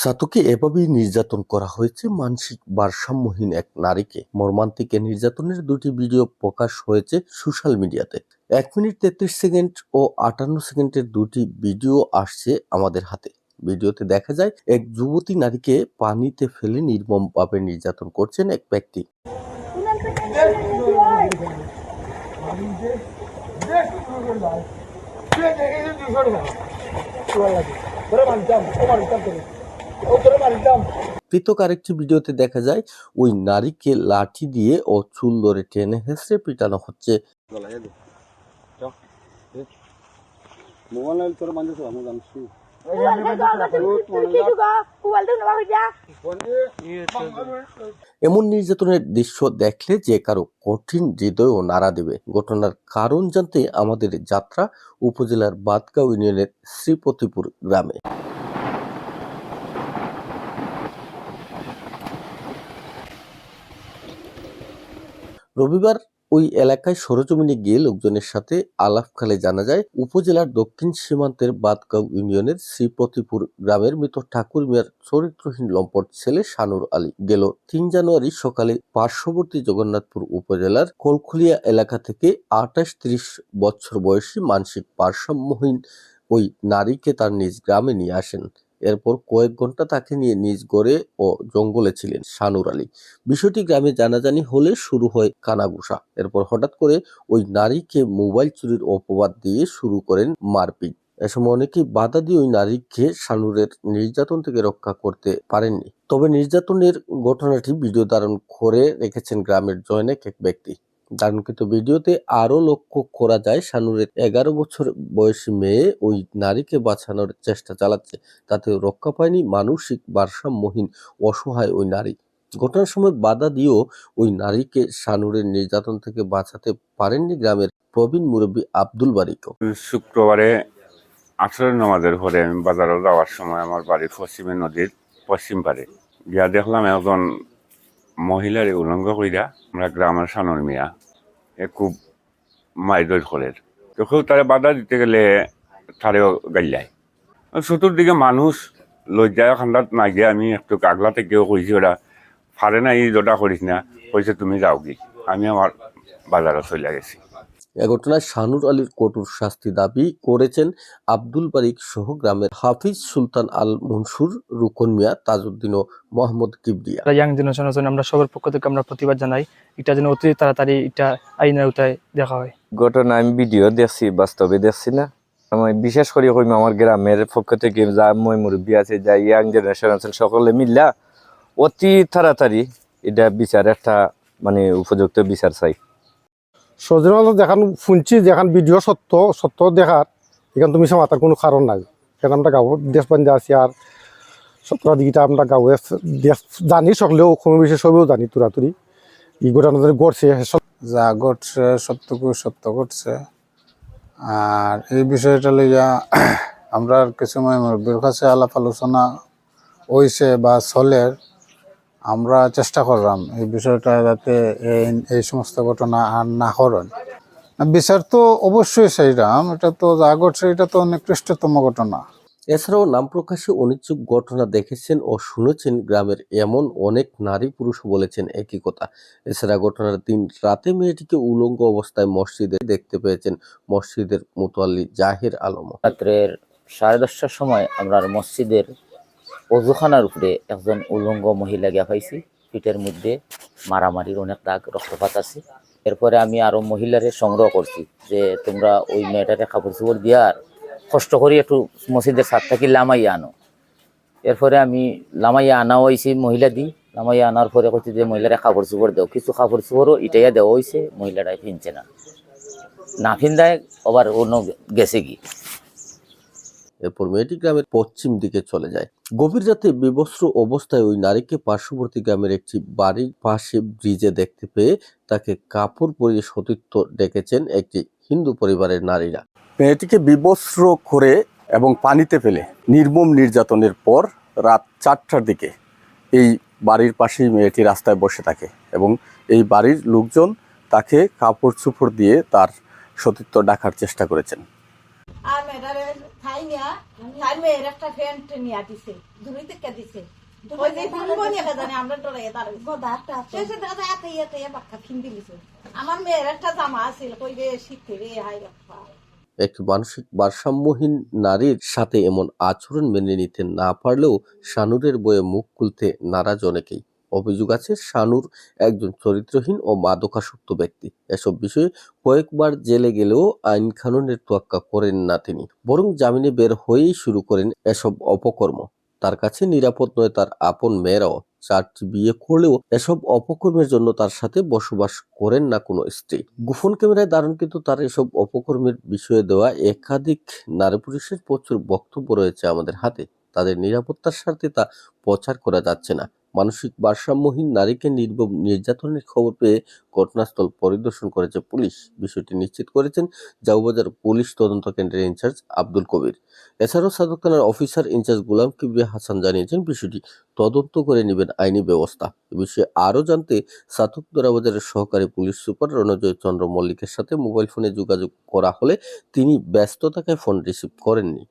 সাতুকে এভাবেই নির্যাতন করা হয়েছে মানসিক ভারসাম্যহীন এক নারীকে। মর্মান্তিক নির্যাতনের দুটি ভিডিও প্রকাশ হয়েছে সোশ্যাল মিডিয়াতে। এক মিনিট তেত্রিশ সেকেন্ড ও আটান্ন সেকেন্ডের দুটি ভিডিও আসছে আমাদের হাতে। ভিডিওতে দেখা যায়, এক যুবতী নারীকে পানিতে ফেলে নির্মমভাবে নির্যাতন করছেন এক ব্যক্তি। পৃথক আরেকটি ভিডিওতে দেখা যায়, ওই নারীকে লাঠি দিয়ে ও চুল ধরে টেনে হেসড়ে পিটানো হচ্ছে। মোবাইল তোর মানুষ এমন নির্যাতনের দৃশ্য দেখলে যে কারও কঠিন হৃদয়ও নাড়া দেবে। ঘটনার কারণ জানতে আমাদের যাত্রা উপজেলার বাদগাঁও ইউনিয়নের শ্রীপতিপুর গ্রামে। রবিবার ওই এলাকায় সরজমিনে গিয়ে লোকজনের সাথে আলাপকালে জানা যায়, উপজেলার দক্ষিণ সীমান্তের বাদগাঁও ইউনিয়নের শ্রীপতিপুর গ্রামের মৃত ঠাকুর মিয়ার চরিত্রহীন লম্পট ছেলে শানুর আলী গেল তিন জানুয়ারি সকালে পার্শ্ববর্তী জগন্নাথপুর উপজেলার কোলখুলিয়া এলাকা থেকে আঠাশ ত্রিশ বছর বয়সী মানসিক ভারসাম্যহীন ওই নারীকে তার নিজ গ্রামে নিয়ে আসেন। এরপর কয়েক ঘণ্টা তাকে নিয়ে নিজ গড়ে ও জঙ্গলে ছিলেন শানুর আলী। বিষয়টি গ্রামে জানাজানি হলে শুরু হয় কানাঘুষা। এরপর হঠাৎ করে ওই নারীকে মোবাইল চুরির অপবাদ দিয়ে শুরু করেন মারপিট। এ সময় অনেকেই বাধা দিয়ে ওই নারীকে শানুরের নির্যাতন থেকে রক্ষা করতে পারেননি। তবে নির্যাতনের ঘটনাটি ভিডিও ধারণ করে রেখেছেন গ্রামের জয়নেক এক ব্যক্তি। ধারণকৃত ভিডিওতে আরও লক্ষ্য করা যায় শানুরের এগারো বছর বয়সী মেয়ে ওই নারীকে বাঁচানোর চেষ্টা চালাচ্ছে। তাতে রক্ষা পায়নি মানসিক ভারসাম্যহীন, অসহায় ওই নারী। ঘটনার সময় বাধা দিয়েও ওই নারীকে শানুরের নির্যাতন থেকে বাঁচাতে পারেননি গ্রামের প্রবীণ মুরব্বী আব্দুল বারিকও। শুক্রবারে আসরের নামাজের পরে আমি বাজারে যাওয়ার সময় আমার বাড়ির পশ্চিমে নদীর পশ্চিম পারে গিয়া দেখলাম একজন মহিলার উলঙ্গ কইরা, আমরা গ্রামের সানর মিয়া। খুব মাইদর করে। তো কেউ তারে বাধা দিতে গেলে তারেও গাইলায়। চতুর্দিকে মানুষ লজ্জায় খান্দাত না গিয়ে আমি একটু আগলা থেকেও কইছি, ওরা ফারে না এই জোটা করিস না। কইছে, তুমি যাও কি আমি আমার বাজারে চলে গেছি। এ ঘটনায় শানুর আলীর কঠোর শাস্তি দাবি করেছেন আব্দুল বারিক সহ গ্রামের হাফিজ সুলতান আল মনসুর রুকন মিয়া তাজউদ্দিন ও মোহাম্মদ কিবরিয়া। ইয়াং জেনারেশনের জন্য আমরা সবার পক্ষ থেকে আমরা প্রতিবাদ জানাই। এটা যেন অতি তাড়াতাড়ি এটা আইনের আওতায় দেখা হয়। ঘটনা আমি ভিডিও দেখছি বাস্তবে দেখছি না। আমি বিশেষ করে কইম আমার গ্রামের পক্ষ থেকে যা মই মুরব্বী আছে যা ইয়াং জেনারেশন আছেন সকলে মিল্লা অতি তাড়াতাড়ি এটা বিচার একটা মানে উপযুক্ত বিচার চাই। সজনা দেখান শুনছি, যেখান ভিডিও সত্য সত্য দেখার, এখান তুমি মাতার কোনো কারণ নাই। এখানে আমরা গাঁও, দেশ বান্ধা আছি আর দিকটা আমরা গাঁৱে দেশ জানি সকলেও কমে বেশি সবেও জানি তুরাতুরি। ই ঘটনা ঘটছে যা ঘটছে, সত্যকু সত্য ঘটছে। আর এই বিষয়টা লইয়া আমরা কিছু মুরব্বীর কাছে আলাপ আলোচনা হইছে বা চলের আমরা চেষ্টা করলাম এই বিষয়টা যাতে এই এই সমস্ত ঘটনা আর না করেন বিচার তো অবশ্যই সেইরাম এটা তো যা ঘটছে এটা তো নিকৃষ্টতম ঘটনা। এছাড়াও নাম প্রকাশে অনিচ্ছুক ঘটনা দেখেছেন ও শুনেছেন গ্রামের এমন অনেক নারী পুরুষ বলেছেন একই কথা। এছাড়া ঘটনার দিন রাতে মেয়েটিকে উলঙ্গ অবস্থায় মসজিদে দেখতে পেয়েছেন মসজিদের মুতোয়াল্লি জাহির আলম। রাত্রের সাড়ে দশটার সময় আমরা মসজিদের অজুখানার উপরে একজন উলঙ্গ মহিলা গিয়া পাইছি। পিঠের মধ্যে মারামারির অনেক দাগ রক্তপাত আছে। এরপরে আমি আরও মহিলারে সংগ্রহ করছি যে তোমরা ওই মেয়েটারে কাপড় চোপড় দিয়া আর কষ্ট করি একটু মসজিদের সাত থাকি লামাইয়া আনো। এরপরে আমি লামাইয়া আনা হয়েছি মহিলা দি। লামাইয়া আনার পরে করছি যে মহিলারে কাপড় চোপড় দেও। কিছু কাপড় চোপড়ও ইটাইয়া দেওয়া হয়েছে মহিলাটাই ফিনছে না। না ফিনদায় আবার অন্য গেছে কি এরপর মেয়েটি গ্রামের পশ্চিম দিকে চলে যায়। গভীর রাতে বিবস্ত্র অবস্থায় ওই নারীকে পার্শ্ববর্তী গ্রামের একটি বাড়ির পাশে ব্রিজে দেখতে পেয়ে তাকে কাপড় পরিয়ে সতীর্থ ডেকেছেন একটি হিন্দু পরিবারের নারীরা। মেয়েটিকে বিবস্ত্র করে এবং পানিতে ফেলে নির্মম নির্যাতনের পর রাত চারটার দিকে এই বাড়ির পাশেই মেয়েটি রাস্তায় বসে থাকে এবং এই বাড়ির লোকজন তাকে কাপড় চুপড় দিয়ে তার সতীর্থ ডাকার চেষ্টা করেছেন আর মেয়েটারে খাই নিয়া তার মেয়ের একটা নিয়া দিছে থেকে দিছে। আমরা একটা মেয়ের জামা রে হাই একটি মানসিক ভারসাম্যহীন নারীর সাথে এমন আচরণ মেনে নিতে না পারলেও শানুরের বইয়ে মুখ খুলতে নারাজ অনেকেই। অভিযোগ আছে, শানুর একজন চরিত্রহীন ও মাদকাসক্ত ব্যক্তি। এসব বিষয়ে কয়েকবার জেলে গেলেও আইন কানুনের তোয়াক্কা করেন না তিনি, বরং জামিনে বের হয়েই শুরু করেন এসব অপকর্ম। তার কাছে নিরাপদ নয় তার আপন মেয়েরাও। চারটি বিয়ে করলেও এসব অপকর্মের জন্য তার সাথে বসবাস করেন না কোনো স্ত্রী। গোপন ক্যামেরায় দারুণ কিন্তু তার এসব অপকর্মের বিষয়ে দেওয়া একাধিক নারী পুরুষের প্রচুর বক্তব্য রয়েছে আমাদের হাতে। তাদের নিরাপত্তার স্বার্থে তা প্রচার করা যাচ্ছে না। মানসিক ভারসাম্যহীন নারীকে নির্মম নির্যাতনের খবর পেয়ে ঘটনাস্থল পরিদর্শন করেছে পুলিশ। বিষয়টি নিশ্চিত করেছেন জাউবাজার পুলিশ তদন্ত কেন্দ্রের ইনচার্জ আব্দুল কবির। এছাড়াও সাদক থানার officer in charge Gulam Kibria Hasan জানিয়েছেন, বিষয়টি তদন্ত করে নেবেন আইনি ব্যবস্থা। এ বিষয়ে আরও জানতে সাতক দরাবাজারের সহকারী পুলিশ সুপার রণজয় চন্দ্র মল্লিকের সাথে মোবাইল ফোনে যোগাযোগ করা হলে তিনি ব্যস্ত থাকায় ফোন রিসিভ করেননি।